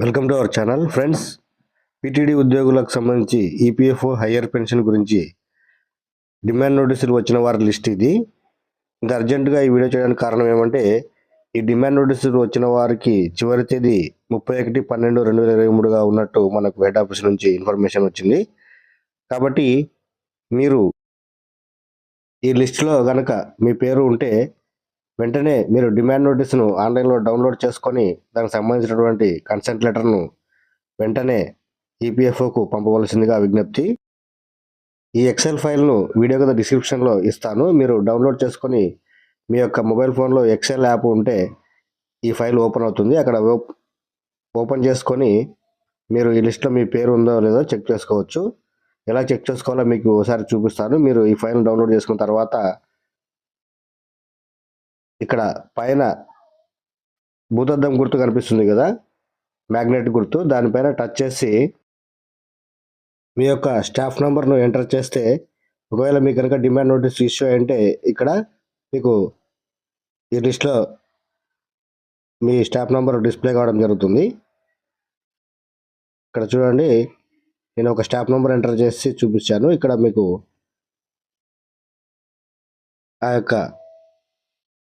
Welcome to our channel. Friends PTD ఉద్యోగులకు సంబంధించి EPFO higher pension గురించి డిమాండ్ నోటీసులు వచ్చిన వారి లిస్ట్ ఇది. ఇంత అర్జెంటుగా ఈ వీడియో చేయడానికి కారణం ఏమంటే ఈ డిమాండ్ నోటీసులు వచ్చిన వారికి చివరి తేదీ ముప్పై ఒకటి పన్నెండు రెండు వేల ఇరవై మూడుగా ఉన్నట్టు మనకు హెడ్ ఆఫీస్ నుంచి ఇన్ఫర్మేషన్ వచ్చింది. కాబట్టి మీరు ఈ లిస్టులో కనుక మీ పేరు ఉంటే వెంటనే మీరు డిమాండ్ నోటీసును ఆన్లైన్లో డౌన్లోడ్ చేసుకొని దానికి సంబంధించినటువంటి కన్సెంట్ లెటర్ను వెంటనే ఈపీఎఫ్ఓకు పంపవలసిందిగా విజ్ఞప్తి. ఈ ఎక్సెల్ ఫైల్ను వీడియో కింద డిస్క్రిప్షన్లో ఇస్తాను. మీరు డౌన్లోడ్ చేసుకొని మీ యొక్క మొబైల్ ఫోన్లో ఎక్సెల్ యాప్ ఉంటే ఈ ఫైల్ ఓపెన్ అవుతుంది. అక్కడ ఓప్- ఓపెన్ చేసుకొని మీరు ఈ లిస్ట్లో మీ పేరు ఉందో లేదో చెక్ చేసుకోవచ్చు. ఎలా చెక్ చేసుకోవాలో మీకు ఒకసారి చూపిస్తాను. మీరు ఈ ఫైల్ డౌన్లోడ్ చేసుకున్న తర్వాత ఇక్కడ పైన భూతద్దం గుర్తు కనిపిస్తుంది కదా? మ్యాగ్నెట్ గుర్తు. దానిపైన టచ్ చేసి మీ యొక్క స్టాఫ్ నెంబర్ను ఎంటర్ చేస్తే ఒకవేళ మీకు కనుక డిమాండ్ నోటీస్ ఇష్యూ అంటే ఇక్కడ మీకు ఈ లిస్ట్లో మీ స్టాఫ్ నెంబర్ డిస్ప్లే కావడం జరుగుతుంది. ఇక్కడ చూడండి నేను ఒక స్టాఫ్ నెంబర్ ఎంటర్ చేసి చూపించాను. ఇక్కడ మీకు ఆ యొక్క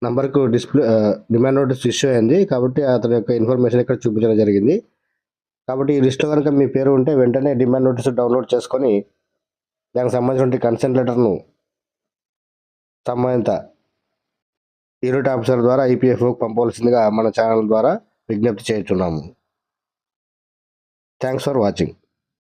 నంబర్కు డిస్ప్లే డిమాండ్ నోటీస్ ఇష్యూ అయింది. కాబట్టి అతని యొక్క ఇన్ఫర్మేషన్ ఇక్కడ చూపించడం జరిగింది. కాబట్టి ఈ లిస్ట్లో కనుక మీ పేరు ఉంటే వెంటనే డిమాండ్ నోటీస్ డౌన్లోడ్ చేసుకొని దానికి సంబంధించిన కన్సెంట్ లెటర్ను సంబంధిత యూనిట్ ఆఫీసర్ ద్వారా ఈపీఎఫ్ఓకి పంపవలసిందిగా మన ఛానల్ ద్వారా విజ్ఞప్తి చేస్తున్నాము. Thanks for watching